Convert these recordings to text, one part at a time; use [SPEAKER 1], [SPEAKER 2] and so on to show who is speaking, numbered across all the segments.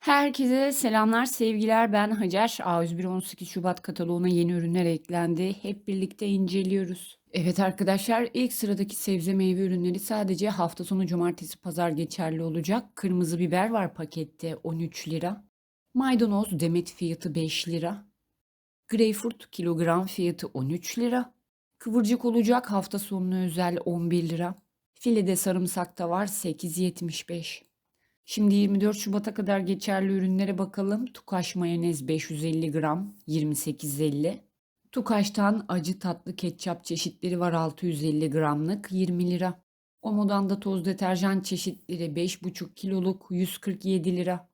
[SPEAKER 1] Herkese selamlar, sevgiler. Ben Hacer. A101 18 Şubat kataloğuna yeni ürünler eklendi. Hep birlikte inceliyoruz. Evet arkadaşlar, ilk sıradaki sebze meyve ürünleri sadece hafta sonu cumartesi pazar geçerli olacak. Kırmızı biber var pakette 13 lira. Maydanoz demet fiyatı 5 lira. Greyfurt kilogram fiyatı 13 lira. Kıvırcık olacak hafta sonuna özel 11 lira. Filede sarımsak da var 8.75. Şimdi 24 Şubat'a kadar geçerli ürünlere bakalım. Tukaş mayonez 550 gram 28.50. Tukaş'tan acı tatlı ketçap çeşitleri var 650 gramlık 20 lira. Omo'dan da toz deterjan çeşitleri 5,5 kiloluk 147 lira.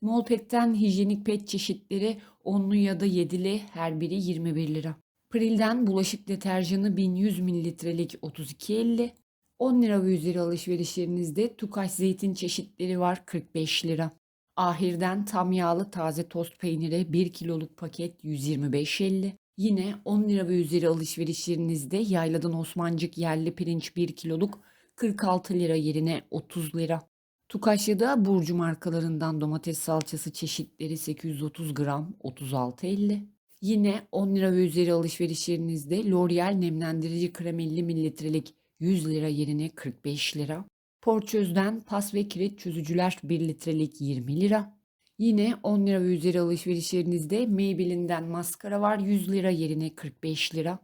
[SPEAKER 1] Molpet'ten hijyenik pet çeşitleri 10'lu ya da 7'li her biri 21 lira. Pril'den bulaşık deterjanı 1100 mililitrelik 32.50. 10 lira ve üzeri alışverişlerinizde Tukaş zeytin çeşitleri var 45 lira. Ahir'den tam yağlı taze tost peyniri 1 kiloluk paket 125.50. Yine 10 lira ve üzeri alışverişlerinizde Yayla'dan Osmancık yerli pirinç 1 kiloluk 46 lira yerine 30 lira. Tukaşya'da Burcu markalarından domates salçası çeşitleri 830 gram 36.50. Yine 10 lira ve üzeri alışverişlerinizde L'Oreal nemlendirici krem 50 mililitrelik 100 lira yerine 45 lira. Porçöz'den pas ve kireç çözücüler 1 litrelik 20 lira. Yine 10 lira ve üzeri alışverişlerinizde Maybelline'den maskara var 100 lira yerine 45 lira.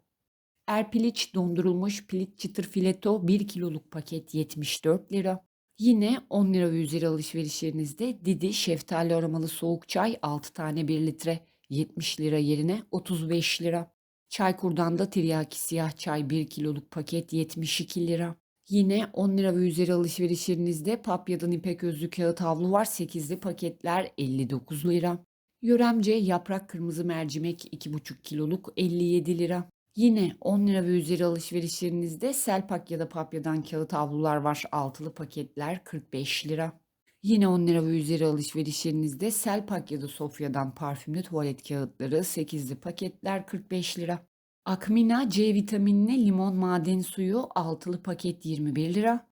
[SPEAKER 1] Erpiliç dondurulmuş pilit çıtır fileto 1 kiloluk paket 74 lira. Yine 10 lira ve üzeri alışverişlerinizde Didi şeftali aromalı soğuk çay 6 tane 1 litre 70 lira yerine 35 lira. Çaykur'dan da tiryaki siyah çay 1 kiloluk paket 72 lira. Yine 10 lira ve üzeri alışverişlerinizde Papya'dan ipek özlü kağıt havlu var 8'li paketler 59 lira. Yöremce yaprak kırmızı mercimek 2,5 kiloluk 57 lira. Yine 10 lira ve üzeri alışverişlerinizde Selpak ya da Papya'dan kağıt havlular var altılı paketler 45 lira. Yine 10 lira ve üzeri alışverişlerinizde Selpak ya da Sofya'dan parfümlü tuvalet kağıtları 8'li paketler 45 lira. Akmina C vitaminli limon maden suyu altılı paket 21 lira.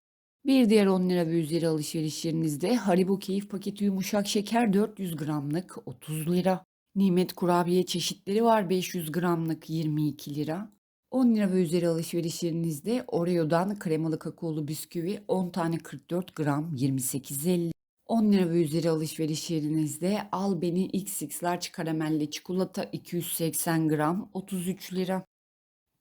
[SPEAKER 1] Bir diğer 10 lira ve üzeri alışverişlerinizde Haribo Keyif paketi yumuşak şeker 400 gramlık 30 lira. Nimet kurabiye çeşitleri var 500 gramlık 22 lira. 10 lira ve üzeri alışverişlerinizde Oreo'dan kremalı kakaolu bisküvi 10 tane 44 gram 28.50. 10 lira ve üzeri alışverişlerinizde Albeni XX Large karamelli çikolata 280 gram 33 lira.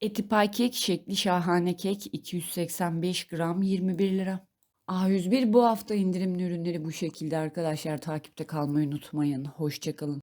[SPEAKER 1] Etipay kek şekli şahane kek 285 gram 21 lira. A101 bu hafta indirimli ürünleri bu şekilde arkadaşlar takipte kalmayı unutmayın. Hoşçakalın.